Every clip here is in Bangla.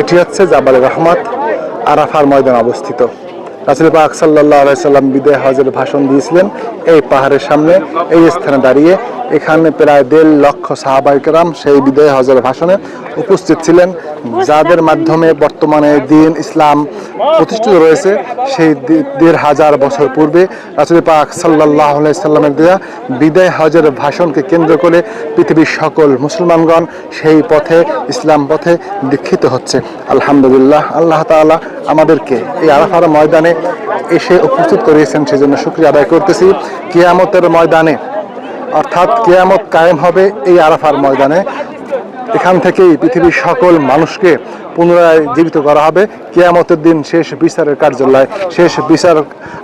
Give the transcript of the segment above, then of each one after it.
এটি হচ্ছে জাবাল রহমত আরাফার ময়দান অবস্থিত। রাসুল পাক সাল্লাহ আলাইসাল্লাম বিদায় হজের ভাষণ দিয়েছিলেন এই পাহাড়ের সামনে, এই স্থানে দাঁড়িয়ে এখানে প্রায় দেড় লক্ষ সাহাবাইকেরাম সেই বিদায় হজের ভাষণে উপস্থিত ছিলেন, যাদের মাধ্যমে বর্তমানে দিন ইসলাম প্রতিষ্ঠিত রয়েছে। সেই দেড় হাজার বছর পূর্বে রাসুল পাক সাল্লাহ সাল্লামের দেয়া বিদায় হজের ভাষণকে কেন্দ্র করে পৃথিবীর সকল মুসলমানগণ সেই পথে, ইসলাম পথে দীক্ষিত হচ্ছে। আলহামদুলিল্লাহ, আল্লাহ তাআলা আমাদেরকে এই আরাফার ময়দানে এসে উপস্থিত করিয়েছেন। সেজন্য শুক্রিয়া আদায় করতেছি। কিয়ামতের ময়দানে অর্থাৎ কেয়ামত কায়েম হবে এই আরাফার ময়দানে। এখান থেকেই পৃথিবীর সকল মানুষকে পুনরায় জীবিত করা হবে। কেয়ামতের দিন শেষ বিচারের কার্যালয়, শেষ বিচার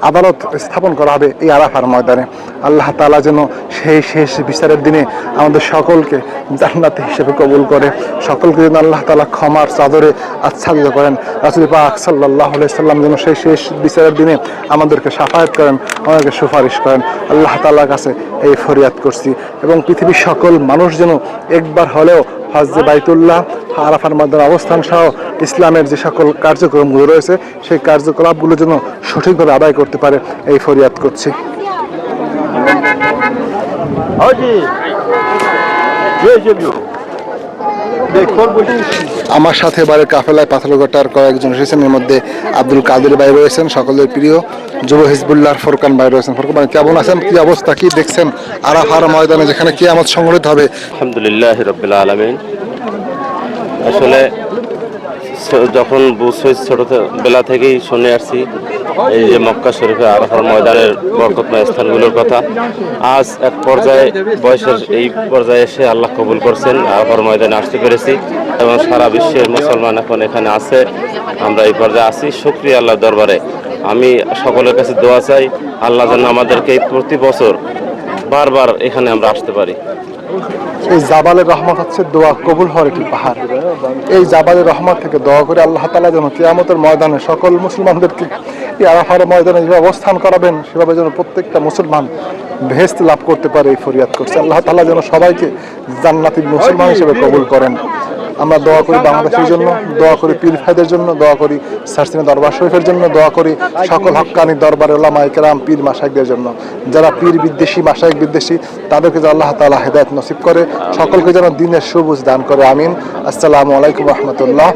আদালত স্থাপন করা হবে এই আরাফার ময়দানে। আল্লাহ তালা যেন সেই শেষ বিচারের দিনে আমাদের সকলকে জান্নাতি হিসেবে কবুল করে। সকলকে যেন আল্লাহ তালা ক্ষমার চাদরে আচ্ছাদিত করেন। রাসুল পাক সাল্লাহ সাল্লাম যেন সেই শেষ বিচারের দিনে আমাদেরকে সাফায়াত করেন, আমাদেরকে সুপারিশ করেন। আল্লাহ তাআলার কাছে এই ফরিয়াদ করছি। এবং পৃথিবীর সকল মানুষ যেন একবার হলেও হজে বাইতুল্লাহ, আরাফার মাধ্যমে অবস্থান সহ ইসলামের যে সকল কার্যক্রমগুলো রয়েছে, সেই কার্যকলাপগুলো যেন সঠিকভাবে আদায় করতে পারে, এই ফরিয়াদ করছি. আমার সাথে এবারে কাফেলায় পাথরঘাটার কয়েকজন এসেছেন। এর মধ্যে আব্দুল কাদের ভাই রয়েছেন, সকলের প্রিয়। যুব হিজবুল্লাহর ফোরকান ভাই রয়েছেন। ফোরকান ভাই, কেমন আছেন? কি অবস্থা? কি দেখছেন? আরাফার ময়দানে যেখানে কি আমার সংগঠিত হবে। আলহামদুলিল্লাহ আসলে যখন বুঝছি ছোট বেলা থেকেই শুনে আসছি, এই যে মক্কা শরীফে আরাফার ময়দানের বরকতময় স্থানগুলোর কথা। আজ এক পর্যায়ে বয়সের এই পর্যায়ে এসে আল্লাহ কবুল করছেন, আরাফার ময়দানে আসতে পেরেছি এবং সারা বিশ্বের মুসলমান এখন এখানে আছে। আমরা এই পর্যায়ে আছি। শুক্রিয়া আল্লাহ দরবারে। আমি সকলের কাছে দোয়া চাই, আল্লাহ যেন আমাদেরকে প্রতি বছর বারবার এখানে আমরা আসতে পারি। এই জাবালের রহমত হচ্ছে দোয়া কবুল হওয়ার একটি পাহাড়। এই জাবালের রহমত থেকে দোয়া করে আল্লাহ তালা যেন কেয়ামতের ময়দানে সকল মুসলমানদেরকে এই আরাফার ময়দানে যেভাবে অবস্থান করাবেন, সেভাবে যেন প্রত্যেকটা মুসলমান ভেস্ত লাভ করতে পারে এই ফরিয়াদ করছে। আল্লাহ তালা যেন সবাইকে জান্নাতি মুসলমান হিসেবে কবুল করেন। আমরা দোয়া করি বাংলাদেশের জন্য, দোয়া করি পীর ভাইদের জন্য, দোয়া করি সারসিনা দরবার শরীফের জন্য, দোয়া করি সকল হক্কানি দরবার ওলামা একরাম পীর মাসাইকদের জন্য। যারা পীর বিদ্বেষী, মাসাইক বিদ্বেষী, তাদেরকে যেন আল্লাহ তালা হেদায়ত নসিব করে, সকলকে যেন দিনের সবুজ দান করে, আমিন। আসসালামু আলাইকুম রহমতুল্লাহ।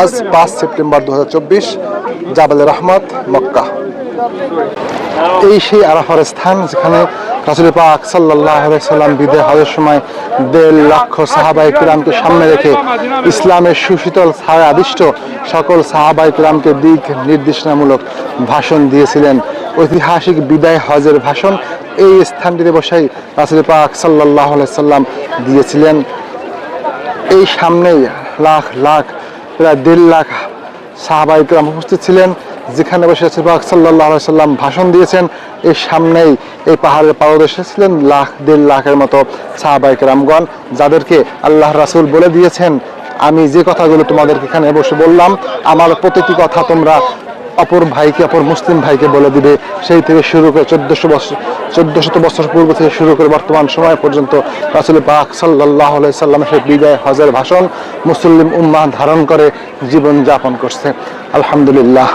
আজ পাঁচ সেপ্টেম্বর দু হাজার চব্বিশ জাবালে রহমত, মক্কা। এই সেই আরাফার স্থান যেখানে রাসুল পাক সাল্লাম বিদায় হজের সময় দেড় লক্ষ সাহাবাই কিরামকে সামনে রেখে ইসলামের সুশীতল ছায়া আদিষ্ট সকল সাহাবাই কিরামকে দিক নির্দেশনামূলক ভাষণ দিয়েছিলেন। ঐতিহাসিক বিদায় হজের ভাষণ এই স্থানটিতে বসেই রাসুল পাক সাল্লাহ সাল্লাম দিয়েছিলেন। এই সামনেই লাখ লাখ, প্রায় দেড় লাখ সাহাবাই গ্রাম উপস্থিত ছিলেন, যেখানে বসে সিফাক সাল্লাহ সাল্লাম ভাষণ দিয়েছেন। এর সামনেই এই পাহাড়ের পাদদেশে ছিলেন লাখ, দেড় লাখের মতো সাহাবাই রামগণ যাদেরকে আল্লাহ রাসুল বলে দিয়েছেন, আমি যে কথাগুলো তোমাদেরকে এখানে বসে বললাম, আমার প্রতিটি কথা তোমরা অপর ভাইকে, অপর মুসলিম ভাইকে বলে দিবে। সেই থেকে শুরু করে চোদ্দশো বছর, চোদ্দশত বছর পূর্ব থেকে শুরু করে বর্তমান সময় পর্যন্ত রাসুল পাক সাল্লাহ সাল্লামের সেই বিদায় হজের ভাষণ মুসলিম উম্মাহ ধারণ করে জীবন যাপন করছে। আলহামদুলিল্লাহ।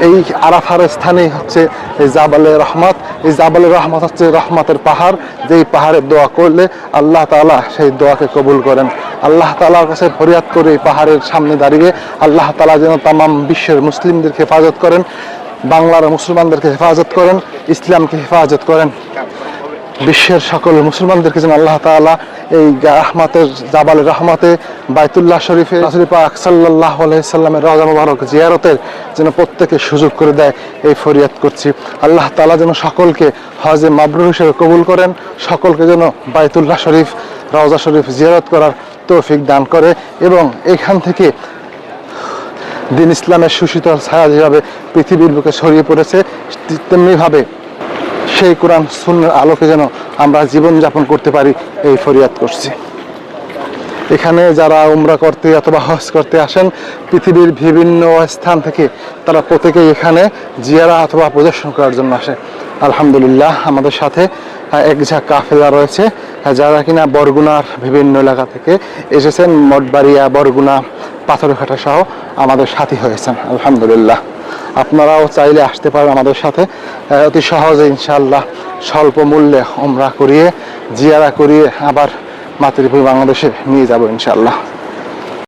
এই আরাফার স্থানেই হচ্ছে এই জাবালে রহমত। এই জাবালে রহমত হচ্ছে রহমতের পাহাড়। যেই পাহাড়ের দোয়া করলে আল্লাহ তাআলা সেই দোয়াকে কবুল করেন। আল্লাহ তাআলার কাছে ফরিয়াদ করে পাহাড়ের সামনে দাঁড়িয়ে আল্লাহ তাআলা যেন তামাম বিশ্বের মুসলিমদেরকে হেফাজত করেন, বাংলার মুসলমানদেরকে হেফাজত করেন, ইসলামকে হেফাজত করেন। বিশ্বের সকল মুসলমানদেরকে যেন আল্লাহ তাআলা এই রহমতের, জাবাল রহমাতে, বাইতুল্লাহ শরীফে, রাসূল পাক সাল্লাল্লাহু আলাইহি সাল্লামের রওজা মুবারক জিয়ারতের যেন প্রত্যেকে সুযোগ করে দেয়, এই ফরিয়াদ করছি। আল্লাহ তাআলা যেন সকলকে হজে মাবরুর হিসেবে কবুল করেন, সকলকে যেন বাইতুল্লাহ শরীফ, রওজা শরীফ জিয়ারত করার তৌফিক দান করে এবং এখান থেকে দিন ইসলামের সুশীতল ছায়া যেভাবে পৃথিবীর বুকে ছড়িয়ে পড়েছে, তেমনিভাবে সেই কোরআন শূন্যের আলোকে যেন আমরা জীবনযাপন করতে পারি, এই ফরিয়াদ করছি। এখানে যারা উমরা করতে অথবা হজ করতে আসেন, পৃথিবীর বিভিন্ন স্থান থেকে তারা প্রত্যেকেই এখানে জিয়ারা অথবা প্রদর্শন করার জন্য আসে। আলহামদুলিল্লাহ, আমাদের সাথে এক ঝাঁক কাফেলা রয়েছে। যারা কিনা বরগুনার বিভিন্ন এলাকা থেকে এসেছেন, মঠবাড়িয়া, বরগুনা, পাথরঘাটা সহ আমাদের সাথী হয়েছেন, আলহামদুলিল্লাহ। আপনারাও চাইলে আসতে পারেন আমাদের সাথে। অতি সহজে ইনশাল্লাহ স্বল্প মূল্যে ওমরা করিয়ে, জিয়ারা করিয়ে আবার মাতৃভূমি বাংলাদেশে নিয়ে যাব ইনশাআল্লাহ।